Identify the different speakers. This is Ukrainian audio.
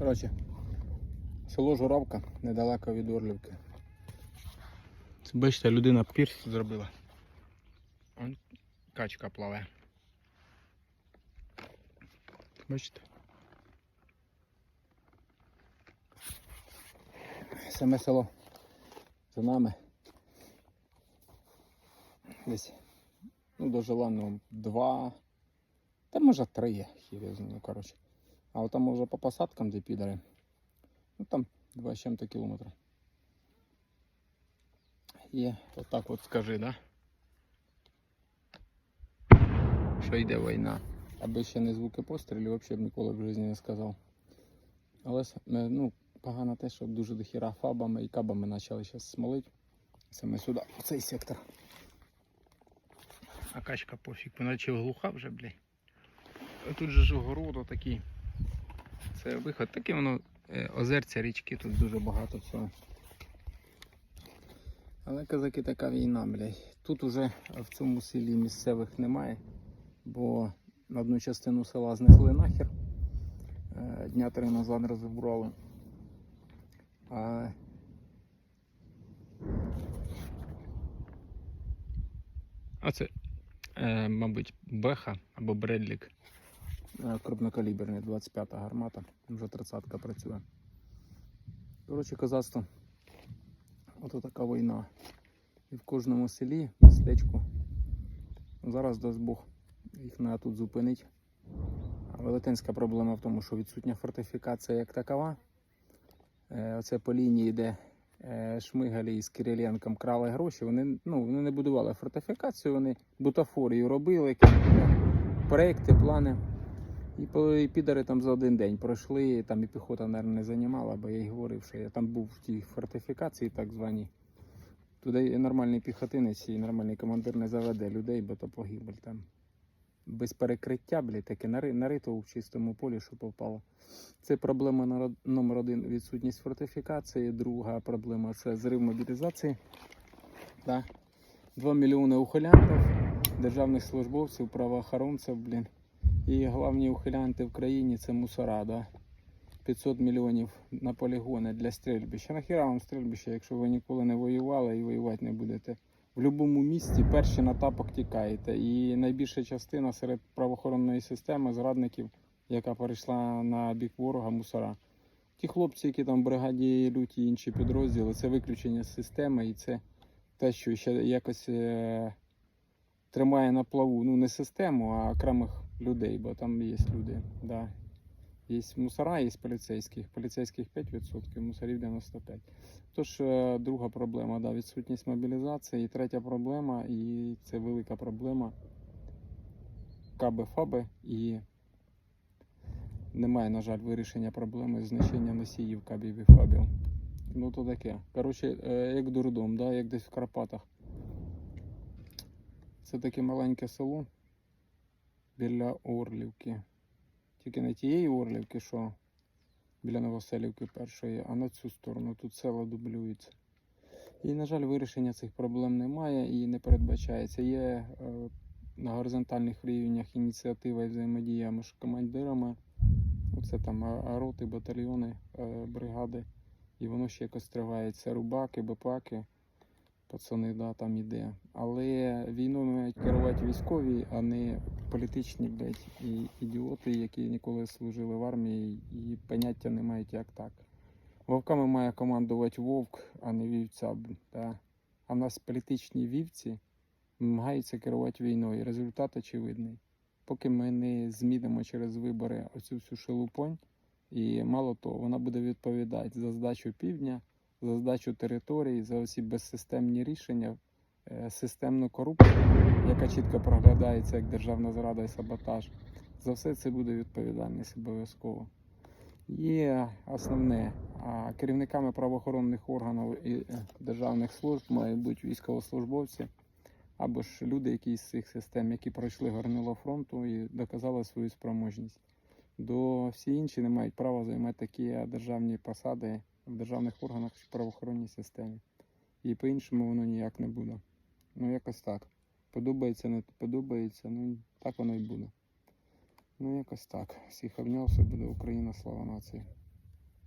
Speaker 1: Коротше, село Журавка недалеко від Орлівки. Це, бачите, людина пірс зробила. Он качка плаває. Бачите? Саме село за нами. Десь, ну, до желанного два, та може три, є, хір ну коротше. А от там вже по посадкам, де підари, ну там два з чим-то кілометри. Є, отак от скажи, да? Що йде війна. Аби ще не звуки пострілів, взагалі б ніколи в житті не сказав. Але е, ну, погано те, що дуже дохіра фабами і кабами почали зараз смолити. Саме сюди, в цей сектор. А качка пофіг, вона чи глуха вже, блядь. Тут же ж огород такий. Це виход. Таке воно е, озерця, річки, тут дуже багато всього. Але козаки така війна, блядь. Тут уже в цьому селі місцевих немає, бо одну частину села знесли нахер. Е, Дня три назад розібрали. А А це, е, мабуть, Беха або Бредлік. Е, Крупнокаліберний 25-та гармата. Вже 30-ка працює. Коротше, козацтво. Ото така війна. І в кожному селі, містечку. Зараз дасть Бог їх треба тут зупинити. Велетенська проблема в тому, що відсутня фортифікація як такова. Е, Оце по лінії, де е, Шмигаль із Кириленком крали гроші, вони, ну, вони не будували фортифікацію, вони бутафорію робили, проекти, плани. І, підари там за один день пройшли, там і піхота, мабуть, не займала, бо я й говорив, що я там був в тій фортифікації, так званій. Туди нормальний піхотинець і нормальний командир не заведе людей, бо то погибель там. Без перекриття, блядь, таке нари- нарито в чистому полі, що попало. Це проблема номер один відсутність фортифікації. Друга проблема це зрив мобілізації. 2 мільйони ухилянтів, державних службовців, правоохоронців, блін. І головні ухилянти в країні це мусорада. 500 мільйонів на полігони для стрільбища. Нахіра вам стрільбище, якщо ви ніколи не воювали і воювати не будете. В будь-якому місці перші на тапок тікаєте. І найбільша частина серед правоохоронної системи зрадників, яка перейшла на бік ворога, мусора. Ті хлопці, які там в бригаді йдуть і інші підрозділи, це виключення з системи, і це те, що ще якось е, тримає на плаву ну не систему, а окремих людей, бо там є люди. Да. Є мусора, є поліцейських. Поліцейських 5%, мусорів 95%. Тож, е, друга проблема, да, відсутність мобілізації. І третя проблема, і це велика проблема. Каби фаби і немає, на жаль, вирішення проблеми знищення носіїв кабів і фабів. Ну то таке. Коротше, е, як дурдом, да, як десь в Карпатах. Це таке маленьке село біля Орлівки. Тільки не тієї Орлівки, що біля Новоселівки першої, а на цю сторону. Тут села дублюються. І, на жаль, вирішення цих проблем немає і не передбачається. Є е, на горизонтальних рівнях ініціатива і взаємодія між командирами. Оце там роти, батальйони, е, бригади. І воно ще якось триває. Це рубаки, бепаки, пацани, да, там іде. Але війною мають керувати військові, а не політичні блядь, і ідіоти, які ніколи служили в армії і поняття не мають як так. Вовками має командувати вовк, а не вівця. Да. А в нас політичні вівці намагаються керувати війною. Результат очевидний. Поки ми не змінимо через вибори оцю всю шелупонь, і мало того, вона буде відповідати за здачу півдня, за здачу території, за усі безсистемні рішення, е, системну корупцію, яка чітко проглядається як державна зрада і саботаж. За все це буде відповідальність обов'язково. Є основне, керівниками правоохоронних органів і е, державних служб мають бути військовослужбовці або ж люди, які з цих систем, які пройшли горнило фронту і доказали свою спроможність. До всі інші не мають права займати такі державні посади в державних органах чи правоохоронній системі. І по-іншому воно ніяк не буде. Ну, якось так. Подобається, не подобається, ну так воно і буде. Ну, якось так. Всіх обняв, все буде Україна, слава нації.